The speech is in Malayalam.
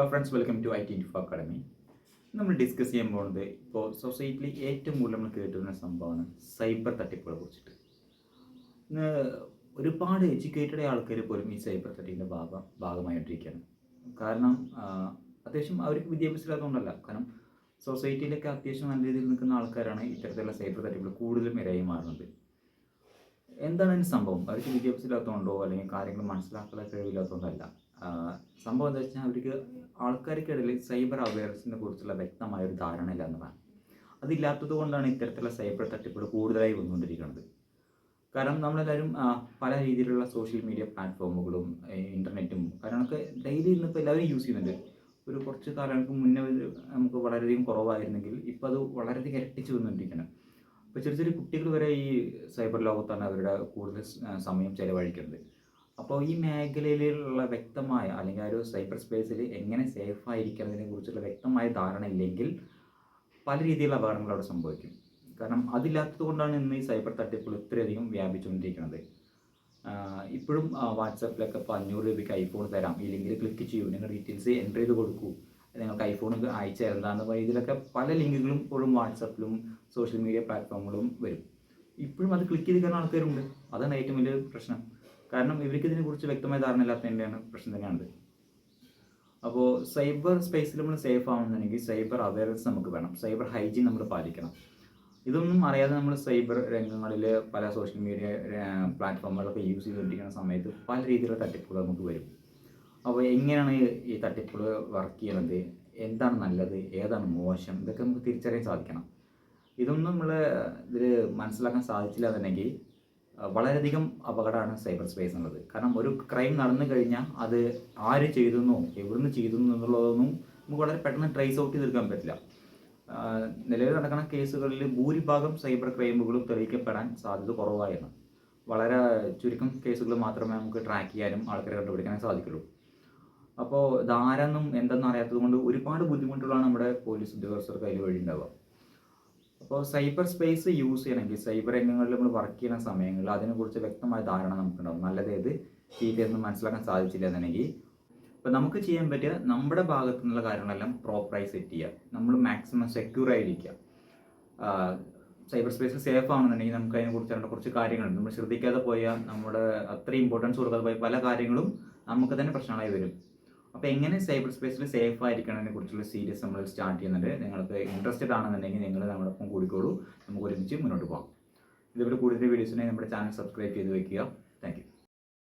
Hello friends welcome to I T info academy നമ്മൾ ഡിസ്കസ് ചെയ്യാൻ പോകുന്നത് ഇപ്പോൾ സൊസൈറ്റിയിൽ ഏറ്റവും കൂടുതൽ നമ്മൾ കേട്ടുവരുന്ന സംഭവമാണ് സൈബർ തട്ടിപ്പുകളെ കുറിച്ചിട്ട്. ഇന്ന് ഒരുപാട് എഡ്യൂക്കേറ്റഡ് ആൾക്കാർ പോലും ഈ സൈബർ തട്ടിപ്പിന്റെ ഭാഗം ഭാഗമായിട്ടിരിക്കുകയാണ്. കാരണം അത്യാവശ്യം അവർക്ക് വിദ്യാഭ്യാസം ഇല്ലാത്തതുകൊണ്ടല്ല. കാരണം സൊസൈറ്റിയിലൊക്കെ അത്യാവശ്യം നല്ല രീതിയിൽ നിൽക്കുന്ന ആൾക്കാരാണ് ഇത്തരത്തിലുള്ള സൈബർ തട്ടിപ്പുകൾ കൂടുതലും ഇരയായി മാറുന്നത്. എന്താണ് അതിന് സംഭവം? അവർക്ക് വിദ്യാഭ്യാസം ഇല്ലാത്തതുകൊണ്ടോ അല്ലെങ്കിൽ കാര്യങ്ങൾ മനസ്സിലാക്കാനുള്ള കഴിവില്ലാത്തതുകൊണ്ടല്ല. സംഭവം എന്താ വെച്ചാൽ അവർക്ക് ആൾക്കാർക്കിടയിൽ സൈബർ അവയർനെസിനെ കുറിച്ചുള്ള വ്യക്തമായ ഒരു ധാരണ ഇല്ല എന്നതാണ്. അതില്ലാത്തത് കൊണ്ടാണ് ഇത്തരത്തിലുള്ള സൈബർ തട്ടിപ്പുകൾ കൂടുതലായി വന്നുകൊണ്ടിരിക്കുന്നത്. കാരണം നമ്മളെല്ലാവരും പല രീതിയിലുള്ള സോഷ്യൽ മീഡിയ പ്ലാറ്റ്ഫോമുകളും ഇന്റർനെറ്റും കാര്യങ്ങളൊക്കെ ഡെയിലി ഇന്നിപ്പോൾ എല്ലാവരും യൂസ് ചെയ്യുന്നുണ്ട്. ഒരു കുറച്ച് കാലങ്ങൾക്ക് മുന്നേ നമുക്ക് വളരെയധികം കുറവായിരുന്നെങ്കിൽ ഇപ്പോൾ അത് വളരെയധികം ഇരട്ടിച്ച് വന്നുകൊണ്ടിരിക്കുകയാണ്. ഇപ്പോൾ ചെറിയ ചെറിയ കുട്ടികൾ വരെ ഈ സൈബർ ലോകത്താണ് അവരുടെ കൂടുതൽ സമയം ചെലവഴിക്കുന്നത്. അപ്പോൾ ഈ മേഖലയിലുള്ള വ്യക്തമായ അല്ലെങ്കിൽ ഒരു സൈബർ സ്പേസിൽ എങ്ങനെ സേഫ് ആയിരിക്കുന്നതിനെ കുറിച്ചുള്ള വ്യക്തമായ ധാരണ ഇല്ലെങ്കിൽ പല രീതിയിലുള്ള അപകടങ്ങൾ അവിടെ സംഭവിക്കും. കാരണം അതില്ലാത്തത് കൊണ്ടാണ് ഇന്ന് ഈ സൈബർ തട്ടിപ്പുകൾ ഇത്രയധികം വ്യാപിച്ചുകൊണ്ടിരിക്കുന്നത്. ഇപ്പോഴും വാട്സാപ്പിലൊക്കെ ഇപ്പോൾ അഞ്ഞൂറ് രൂപയ്ക്ക് ഐഫോൺ തരാം. ഈ ലിങ്കിൽ ക്ലിക്ക് ചെയ്യൂ. നിങ്ങൾ ഡീറ്റെയിൽസ് എന്റർ ചെയ്ത് കൊടുക്കൂ. നിങ്ങൾക്ക് ഐഫോൺ അയച്ചു തരുന്നതാണ് അപ്പോൾ ഇതിലൊക്കെ പല ലിങ്കുകളും ഇപ്പോഴും വാട്സാപ്പിലും സോഷ്യൽ മീഡിയ പ്ലാറ്റ്ഫോമുകളും വരും. ഇപ്പോഴും അത് ക്ലിക്ക് ചെയ്ത് കയറുന്ന ആൾക്കാരുണ്ട്. അതാണ് ഏറ്റവും വലിയ പ്രശ്നം. കാരണം ഇവർക്ക് ഇതിനെക്കുറിച്ച് വ്യക്തമായ ധാരണ ഇല്ലാത്തതിന്റെയാണ് പ്രശ്നം തന്നെയാണത്. അപ്പോൾ സൈബർ സ്പേസിൽ നമ്മൾ സേഫ് ആവുന്നുണ്ടെങ്കിൽ സൈബർ അവയർനെസ് നമുക്ക് വേണം. സൈബർ ഹൈജീൻ നമ്മൾ പാലിക്കണം. ഇതൊന്നും അറിയാതെ നമ്മൾ സൈബർ രംഗങ്ങളിൽ പല സോഷ്യൽ മീഡിയ പ്ലാറ്റ്ഫോമുകളൊക്കെ യൂസ് ചെയ്തുകൊണ്ടിരിക്കുന്ന സമയത്ത് പല രീതിയിലുള്ള തട്ടിപ്പുകൾ നമുക്ക് വരും. അപ്പോൾ എങ്ങനെയാണ് ഈ- തട്ടിപ്പുകൾ വർക്ക് ചെയ്യണത് എന്താണ് നല്ലത്? ഏതാണ് മോശം? ഇതൊക്കെ നമുക്ക് തിരിച്ചറിയാൻ സാധിക്കണം. ഇതൊന്നും നമ്മൾ ഇതിൽ മനസ്സിലാക്കാൻ സാധിച്ചില്ല എന്നുണ്ടെങ്കിൽ വളരെയധികം അപകടമാണ് സൈബർ സ്പേസ് എന്നുള്ളത്. കാരണം ഒരു ക്രൈം നടന്നു കഴിഞ്ഞാൽ അത് ആര് ചെയ്തെന്നോ എവിടുന്ന് ചെയ്തു എന്നുള്ളതൊന്നും നമുക്ക് വളരെ പെട്ടെന്ന് ട്രേസ് ഔട്ട് ചെയ്തെടുക്കാൻ പറ്റില്ല. നിലവിൽ നടക്കുന്ന കേസുകളിൽ ഭൂരിഭാഗം സൈബർ ക്രൈമുകളും തെളിയിക്കപ്പെടാൻ സാധ്യത കുറവായാണ് വളരെ ചുരുക്കം കേസുകൾ മാത്രമേ നമുക്ക് ട്രാക്ക് ചെയ്യാനും ആൾക്കാരെ കണ്ടുപിടിക്കാനും സാധിക്കുള്ളൂ. അപ്പോൾ ഇതാരെന്നും എന്തെന്നും അറിയാത്തത് കൊണ്ട് ഒരുപാട് ബുദ്ധിമുട്ടുകളാണ് നമ്മുടെ പോലീസ് ഉദ്യോഗസ്ഥർക്ക് അതിൽ വഴി ഉണ്ടാവുക അപ്പോൾ സൈബർ സ്പേസ് യൂസ് ചെയ്യണമെങ്കിൽ സൈബർ രംഗങ്ങളിൽ നമ്മൾ വർക്ക് ചെയ്യുന്ന സമയങ്ങളിൽ അതിനെക്കുറിച്ച് വ്യക്തമായ ധാരണ നമുക്കുണ്ടാവും. നല്ലത് ഏത്? ചീത്തയെന്ന് മനസ്സിലാക്കാൻ സാധിച്ചില്ല എന്നുണ്ടെങ്കിൽ. അപ്പോൾ നമുക്ക് ചെയ്യാൻ പറ്റിയ നമ്മുടെ ഭാഗത്തു നിന്നുള്ള കാര്യങ്ങളെല്ലാം പ്രോപ്പറായി സെറ്റ് ചെയ്യുക. നമ്മൾ മാക്സിമം സെക്യൂർ ആയിരിക്കുക. സൈബർ സ്പേസ് സേഫ് ആണെന്നുണ്ടെങ്കിൽ നമുക്ക് അതിനെക്കുറിച്ച് കുറച്ച് കാര്യങ്ങളുണ്ട്. നമ്മൾ ശ്രദ്ധിക്കാതെ പോയാൽ നമ്മുടെ അത്ര ഇമ്പോർട്ടൻസ് കൊടുക്കാതെ പോയ പല കാര്യങ്ങളും നമുക്ക് തന്നെ പ്രശ്നങ്ങളായി വരും. അപ്പോൾ എങ്ങനെ സൈബർ സ്പേസിൽ സേഫ് ആയിരിക്കണതിനെ കുറിച്ചുള്ള സീരീസ് നമ്മൾ സ്റ്റാർട്ട് ചെയ്യുന്നുണ്ട്. നിങ്ങൾക്ക് ഇൻട്രസ്റ്റഡ് ആണെന്നുണ്ടെങ്കിൽ നിങ്ങൾ നമ്മളൊപ്പം കൂടിക്കോളൂ. നമുക്ക് ഒരുമിച്ച് മുന്നോട്ട് പോകാം. ഇതുപോലെ കൂടുതൽ വീഡിയോസിനായി നമ്മുടെ ചാനൽ സബ്സ്ക്രൈബ് ചെയ്ത് വെക്കുക. താങ്ക്